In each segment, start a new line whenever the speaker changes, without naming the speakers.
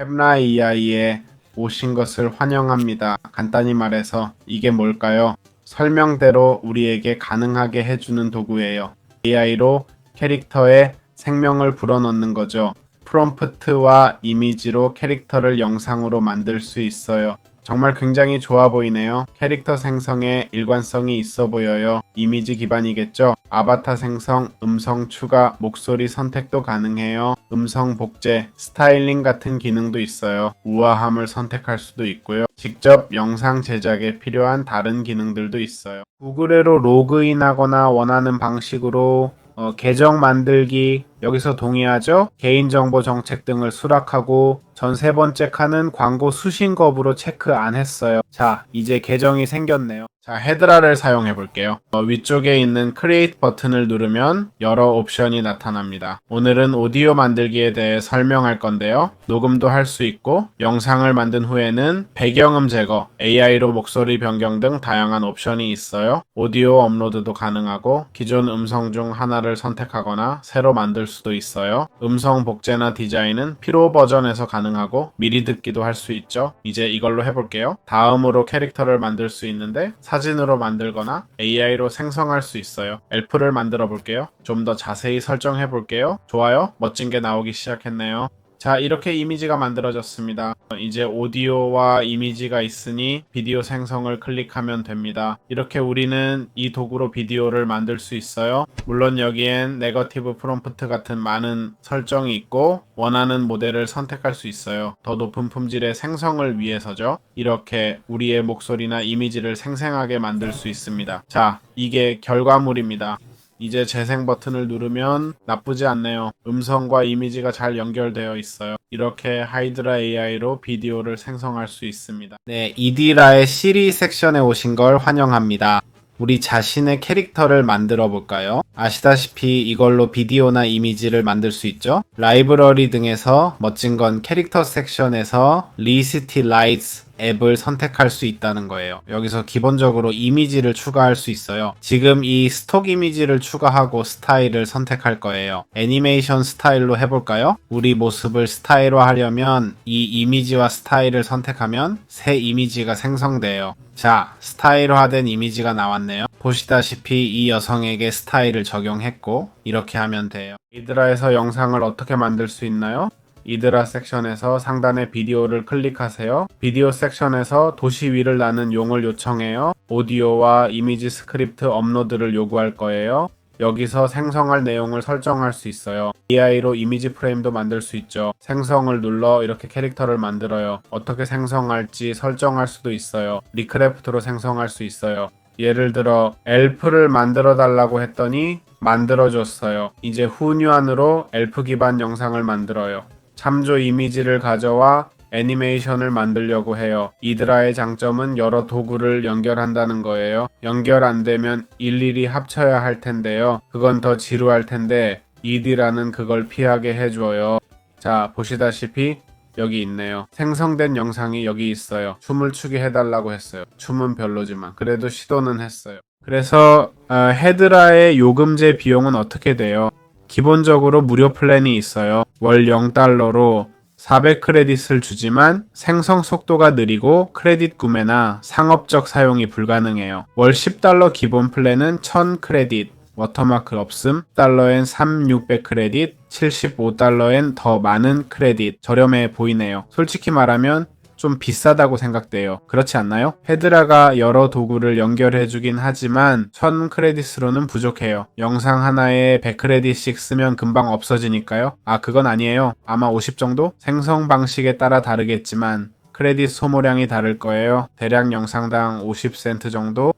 캡라이아이에 오신 것을 환영합니다. 간단히 말해서 이게 뭘까요? 설명대로 우리에게 가능하게 해주는 도구예요. AI로 캐릭터에 생명을 불어넣는 거죠. 프롬프트와 이미지로 캐릭터를 영상으로 만들 수 있어요. 정말 굉장히 좋아 보이네요. 캐릭터 생성에 일관성이 있어 보여요. 이미지 기반이겠죠? 아바타 생성, 음성 추가, 목소리 선택도 가능해요. 음성 복제, 스타일링 같은 기능도 있어요. 우아함을 선택할 수도 있고요. 직접 영상 제작에 필요한 다른 기능들도 있어요. 구글에로 로그인하거나 원하는 방식으로 어, 계정 만들기 여기서 동의하죠? 개인정보 정책 등을 수락하고 전 세 번째 칸은 광고 수신 거부로 체크 안 했어요. 자, 이제 계정이 생겼네요. 자, 헤드라를 사용해 볼게요. 어, 위쪽에 있는 크리에이트 버튼을 누르면 여러 옵션이 나타납니다. 오늘은 오디오 만들기에 대해 설명할 건데요. 녹음도 할 수 있고 영상을 만든 후에는 배경음 제거, AI로 목소리 변경 등 다양한 옵션이 있어요. 오디오 업로드도 가능하고 기존 음성 중 하나를 선택하거나 새로 만들 수도 있어요. 음성 복제나 디자인은 피로 버전에서 가능 하고 미리 듣기도 할 수 있죠. 이제 이걸로 해볼게요. 다음으로 캐릭터를 만들 수 있는데 사진으로 만들거나 AI로 생성할 수 있어요. 엘프를 만들어 볼게요. 좀 더 자세히 설정해 볼게요. 좋아요. 멋진 게 나오기 시작했네요. 자, 이렇게 이미지가 만들어졌습니다. 이제 오디오와 이미지가 있으니 비디오 생성을 클릭하면 됩니다. 이렇게 우리는 이 도구로 비디오를 만들 수 있어요. 물론 여기엔 네거티브 프롬프트 같은 많은 설정이 있고 원하는 모델을 선택할 수 있어요. 더 높은 품질의 생성을 위해서죠. 이렇게 우리의 목소리나 이미지를 생생하게 만들 수 있습니다. 자, 이게 결과물입니다. 이제 재생 버튼을 누르면 나쁘지 않네요. 음성과 이미지가 잘 연결되어 있어요. 이렇게 하이드라 AI로 비디오를 생성할 수 있습니다. 네, 이디라의 시리 섹션에 오신 걸 환영합니다. 우리 자신의 캐릭터를 만들어 볼까요? 아시다시피 이걸로 비디오나 이미지를 만들 수 있죠? 라이브러리 등에서 멋진 건 캐릭터 섹션에서 리시티 라이츠 앱을 선택할 수 있다는 거예요. 여기서 기본적으로 이미지를 추가할 수 있어요. 지금 이 스톡 이미지를 추가하고 스타일을 선택할 거예요. 애니메이션 스타일로 해볼까요? 우리 모습을 스타일화 하려면 이 이미지와 스타일을 선택하면 새 이미지가 생성돼요. 자, 스타일화된 이미지가 나왔네요. 보시다시피 이 여성에게 스타일을 적용했고 이렇게 하면 돼요. 이드라에서 영상을 어떻게 만들 수 있나요? 이드라 섹션에서 상단의 비디오를 클릭하세요. 비디오 섹션에서 도시 위를 나는 용을 요청해요. 오디오와 이미지 스크립트 업로드를 요구할 거예요. 여기서 생성할 내용을 설정할 수 있어요. AI로 이미지 프레임도 만들 수 있죠. 생성을 눌러 이렇게 캐릭터를 만들어요. 어떻게 생성할지 설정할 수도 있어요. 리크래프트로 생성할 수 있어요. 예를 들어 엘프를 만들어 달라고 했더니 만들어줬어요. 이제 후뉴안으로 엘프 기반 영상을 만들어요. 참조 이미지를 가져와 애니메이션을 만들려고 해요. 이드라의 장점은 여러 도구를 연결한다는 거예요. 연결 안 되면 일일이 합쳐야 할 텐데요. 그건 더 지루할 텐데 이디라는 그걸 피하게 해줘요. 자, 보시다시피 여기 있네요. 생성된 영상이 여기 있어요. 춤을 추게 해달라고 했어요. 춤은 별로지만 그래도 시도는 했어요. 그래서 어, 헤드라의 요금제 비용은 어떻게 돼요? 기본적으로 무료 플랜이 있어요. 월 0달러로 400크레딧을 주지만 생성 속도가 느리고 크레딧 구매나 상업적 사용이 불가능해요. 월 10달러 기본 플랜은 1000크레딧, 워터마크 없음, 달러엔 3600 크레딧, 75달러엔 더 많은 크레딧, 저렴해 보이네요. 솔직히 말하면 좀 비싸다고 생각돼요. 그렇지 않나요? 헤드라가 여러 도구를 연결해주긴 하지만 1000 크레딧으로는 부족해요. 영상 하나에 100 크레딧씩 쓰면 금방 없어지니까요. 아, 그건 아니에요. 아마 50 정도? 생성 방식에 따라 다르겠지만 크레딧 소모량이 다를 거예요. 대략 영상당 50센트 정도?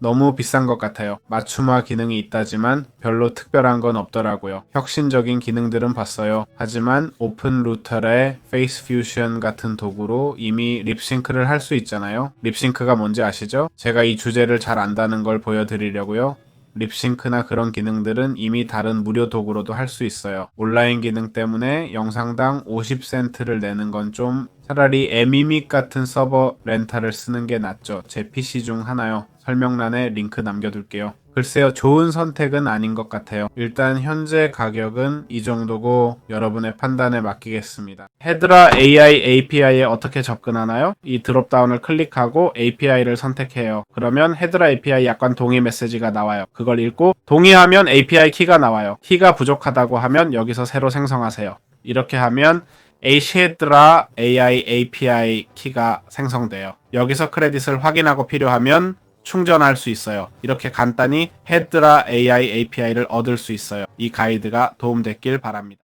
음, 너무 비싼 것 같아요. 맞춤화 기능이 있다지만 별로 특별한 건 없더라고요. 혁신적인 기능들은 봤어요. 하지만 오픈 루터의 페이스 퓨전 같은 도구로 이미 립싱크를 할 수 있잖아요. 립싱크가 뭔지 아시죠? 제가 이 주제를 잘 안다는 걸 보여드리려고요. 립싱크나 그런 기능들은 이미 다른 무료 도구로도 할 수 있어요. 온라인 기능 때문에 영상당 50센트를 내는 건 좀 차라리 에미믹 같은 서버 렌탈을 쓰는 게 낫죠. 제 PC 중 하나요. 설명란에 링크 남겨둘게요. 글쎄요, 좋은 선택은 아닌 것 같아요. 일단 현재 가격은 이 정도고 여러분의 판단에 맡기겠습니다. 헤드라 AI API에 어떻게 접근하나요? 이 드롭다운을 클릭하고 API를 선택해요. 그러면 헤드라 API 약관 동의 메시지가 나와요. 그걸 읽고 동의하면 API 키가 나와요. 키가 부족하다고 하면 여기서 새로 생성하세요. 이렇게 하면 HEDRA AI API 키가 생성돼요. 여기서 크레딧을 확인하고 필요하면 충전할 수 있어요. 이렇게 간단히 헤드라 AI API를 얻을 수 있어요. 이 가이드가 도움됐길 바랍니다.